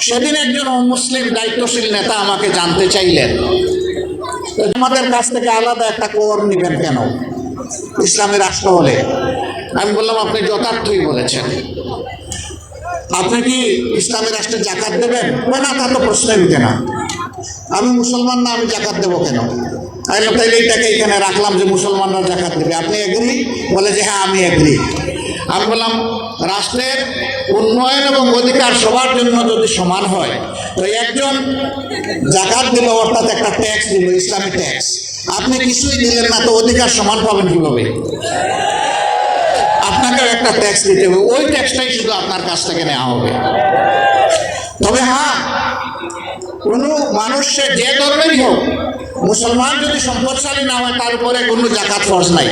সেদিন একজন মুসলিম দায়িত্বশীল নেতা আমাকে জানতে চাইলেন আমাদের কাছ থেকে আলাদা একটা কর নেবেন কেন? ইসলামী রাষ্ট্র হলে আমি বললাম, আপনি যথার্থই বলেছেন। আপনি কি ইসলামী রাষ্ট্রে জাকাত দেবেন? ও না, তা তো প্রশ্নই উঠে না। আমি মুসলমান না, আমি জাকাত দেবো কেন? আমি তাইলে এইটাকে এখানে রাখলাম যে মুসলমানরা জাকাত দেবে। আপনি এগ্রি? বলে যে হ্যাঁ আমি এগ্রি। আমি বললাম, রাষ্ট্রের উন্নয়ন এবং অধিকার সবার জন্য যদি সমান হয়, তো একজন জাকাত দিল, অর্থাৎ একটা ট্যাক্স দিল, ইসলামী ট্যাক্স আপনি কিছুই দিলেন না, তো অধিকার সমান পাবেন কীভাবে? আপনাকেও একটা ট্যাক্স দিতে হবে, ওই ট্যাক্সটাই শুধু আপনার কাছ থেকে নেওয়া হবে। তবে হ্যাঁ কোনো মানুষের যে ধর্মেরই হোক, মুসলমান যদি সম্পদশালী না হয়, তার উপরে কোনো জাকাত ফরজ নাই।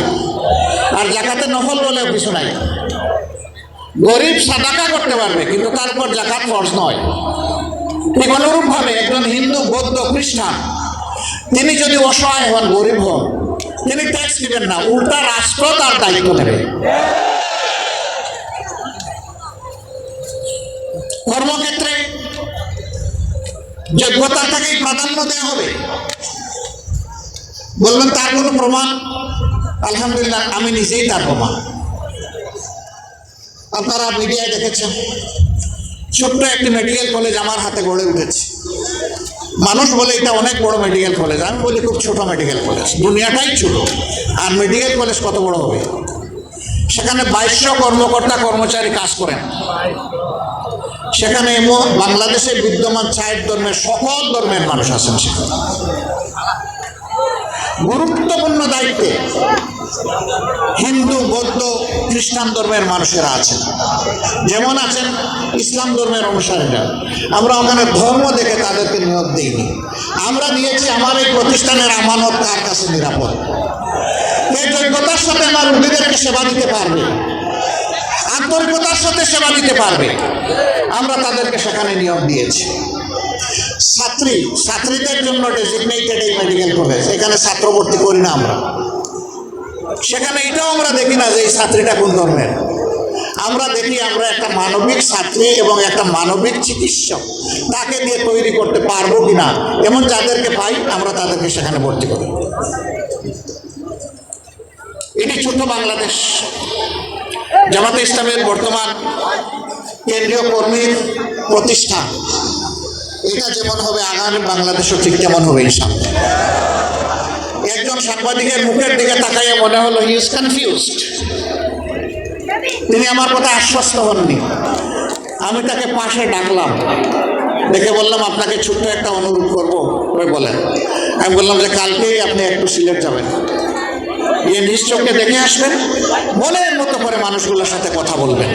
আর জাকাতে নফল বলেও কিছু নাই। গরিব সাদাকা করতে পারবে, কিন্তু তারপর জাকাত ফরজ নয়। ঠিক অনুরূপভাবে একজন হিন্দু, বৌদ্ধ, খ্রিস্টান, তিনি যদি অসহায় হন, গরিব হন, তিনি ট্যাক্স দিবেন না, উল্টা রাষ্ট্র তার দায়িত্ব নেবে। কর্মক্ষেত্রে যোগ্যতাটাকেই প্রাধান্য দেওয়া হবে। বলবেন, তার কোনো প্রমাণ? আলহামদুলিল্লাহ, আমি নিজেই তার প্রমাণ আপনারা মিডিয়ায় দেখেছেন, ছোট্ট একটি মেডিকেল কলেজ আমার হাতে গড়ে উঠেছে। মানুষ বলে এটা অনেক বড় মেডিকেল কলেজ আমি বলি খুব ছোট মেডিকেল কলেজ দুনিয়াটাই ছোট। আর মেডিকেল কলেজ কত বড় হবে? সেখানে বাইশশো কর্মকর্তা, কর্মচারী কাজ করেন। সেখানে এমন বাংলাদেশে বিদ্যমান চার ধর্মের সকল ধর্মের মানুষ আছেন সেখানে। গুরুত্বপূর্ণ দায়িত্বে হিন্দু, বৌদ্ধ, খ্রিস্টান ধর্মের মানুষেরা আছেন। যেমন আছেন ইসলাম ধর্মের অনুসারীরা। আমরা ওখানে ধর্ম দেখে তাদেরকে নিয়োগ দিইনি। আমরা দিয়েছি আমার এই প্রতিষ্ঠানের আমানত কার কাছে নিরাপদ। এই যোগ্যতার সাথে আমার রোগীদেরকে সেবা দিতে পারবে। আন্তরিকতার সাথে সেবা দিতে পারবে। আমরা তাদেরকে সেখানে নিয়োগ দিয়েছি। ছাত্রী, ছাত্রীদের জন্য ডেজিগনেটেড এই মেডিকেল কলেজ এখানে ছাত্র ভর্তি করি না আমরা। সেখানে এটাও আমরা দেখি না যে এই ছাত্রীটা কোন ধর্মের আমরা দেখি আমরা একটা মানবিক ছাত্রী এবং একটা মানবিক চিকিৎসক, তাকে দিয়ে তৈরি করতে পারব কিনা, এমন যাদেরকে পাই, আমরা তাদেরকে সেখানে ভর্তি করি। এটি ছোট বাংলাদেশ। জামাতে ইসলামের বর্তমান কেন্দ্রীয় কর্মীর প্রতিষ্ঠান। এটা যেমন হবে আগামী, বাংলাদেশও ঠিক তেমন হবে ইনশাআল্লাহ। একজন সাংবাদিকের মুখের দিকে তাকাইয়ে মনে হলো হি ইজ কনফিউজড তিনি আমার কথা আশ্বস্ত হননি। আমি তাকে পাশে ডাকলাম। দেখে বললাম, আপনাকে ছোট্ট একটা অনুরোধ করব। বলেন, আমি বললাম যে, কালকেই আপনি একটু সিলেট যাবেন। নিজ চোখে দেখে আসবেন। মনের মতো করে মানুষগুলোর সাথে কথা বলবেন।